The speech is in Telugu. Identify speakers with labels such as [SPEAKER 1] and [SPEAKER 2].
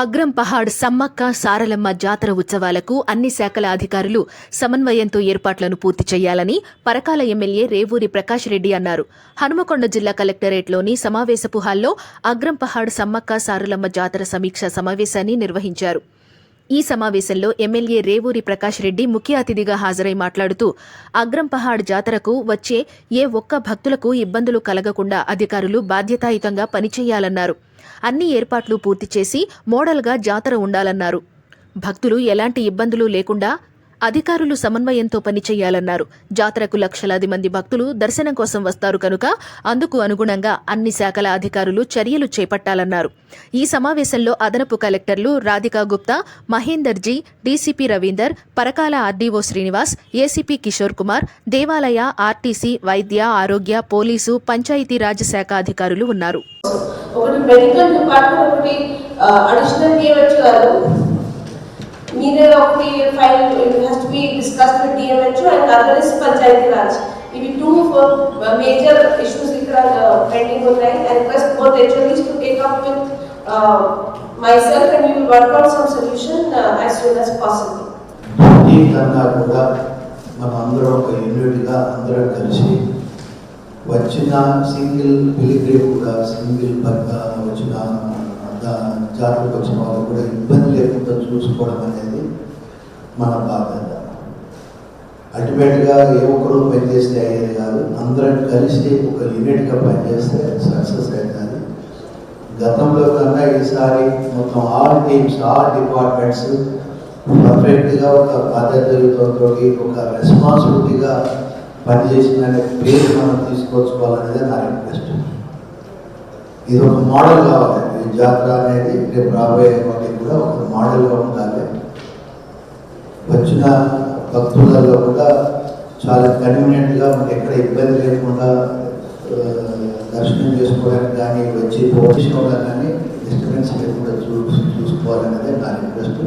[SPEAKER 1] అగ్రం పహాడ్ సమ్మక్క సారలమ్మ జాతర ఉత్సవాలకు అన్ని శాఖల అధికారులు సమన్వయంతో ఏర్పాట్లను పూర్తి చేయాలని పరకాల ఎమ్మెల్యే రేవూరి ప్రకాష్ రెడ్డి అన్నారు. హనుమకొండ జిల్లా కలెక్టరేట్లోని సమావేశపు హాల్లో అగ్రం పహాడ్ సమ్మక్క సారలమ్మ జాతర సమీక్ష సమావేశాన్ని నిర్వహించారు. ఈ సమావేశంలో ఎమ్మెల్యే రేవూరి ప్రకాష్ రెడ్డి ముఖ్య అతిథిగా హాజరై మాట్లాడుతూ అగ్రంపహాడ్ జాతరకు వచ్చే ఏ ఒక్క భక్తులకు ఇబ్బందులు కలగకుండా అధికారులు బాధ్యతాయుతంగా పనిచేయాలన్నారు. అన్ని ఏర్పాట్లు పూర్తి చేసి మోడల్గా జాతర ఉండాలన్నారు. భక్తులు ఎలాంటి ఇబ్బందులు లేకుండా అధికారులు సమన్వయంతో పనిచేయాలన్నారు. జాతరకు లక్షలాది మంది భక్తులు దర్శనం కోసం వస్తారు కనుక అందుకు అనుగుణంగా అన్ని శాఖల అధికారులు చర్యలు చేపట్టాలన్నారు. ఈ సమావేశంలో అదనపు కలెక్టర్లు Radhika Gupta Mahender ji DCP Ravinder Parakala RDO Srinivas ACP Kishore Kumar దేవాలయ ఆర్టీసీ వైద్య ఆరోగ్య పోలీసు పంచాయతీరాజ్ శాఖ అధికారులు ఉన్నారు.
[SPEAKER 2] ఒకటి మెడికల్ డిపార్ట్మెంట్ ఒకటి additional చేయవచ్చు గారు మీరే ఒకటి file it has to be discussed with DMHO and other is Panchayati Raj ఇవి టూ మేజర్ ఇష్యూస్ ఇక్కడ పెండింగ్ ఉన్నాయి and request both HODs to take up with myself and you work out some solution as soon as possible
[SPEAKER 3] జీవితంగా కూడా మనం అందరం ఒక యూనిట్గా అందరం కలిసి వచ్చిన సింగిల్ పిలిగ్రిమ్ కూడా సింగిల్ భర్త వచ్చిన దా- జాతరకు వచ్చిన వాళ్ళు కూడా ఇబ్బంది లేకుండా చూసుకోవడం అనేది మన బాధ్యత. అల్టిమేట్గా ఏ ఒక్కరు పనిచేస్తే అయ్యేది కాదు అందరం కలిసి ఒక యూనిట్గా పనిచేస్తే సక్సెస్ అవుతుంది. గతంలో కన్నా ఈసారి మొత్తం ఆల్ టీమ్స్ ఆల్ డిపార్ట్మెంట్స్ పర్ఫెక్ట్గా ఒక బాధ్యతతో ఒక రెస్పాన్సిబిలిటీగా పనిచేసిన పేరు మనం తీసుకొచ్చుకోవాలనేది నా రిక్వెస్ట్. ఇది ఒక మోడల్ కావాలి. జాతర అనేది రేపు రాబోయే వాటికి కూడా ఒక మోడల్గా ఉండాలి. వచ్చిన భక్తులలో కూడా చాలా కన్వీనియంట్గా మనకి ఎక్కడ ఇబ్బంది లేకుండా దర్శనం చేసుకోవడానికి కానీ వచ్చి పోషించడం కానీ డిస్టర్బెన్స్ లేకుండా చూ చూసుకోవాలనేది నా రిక్వెస్ట్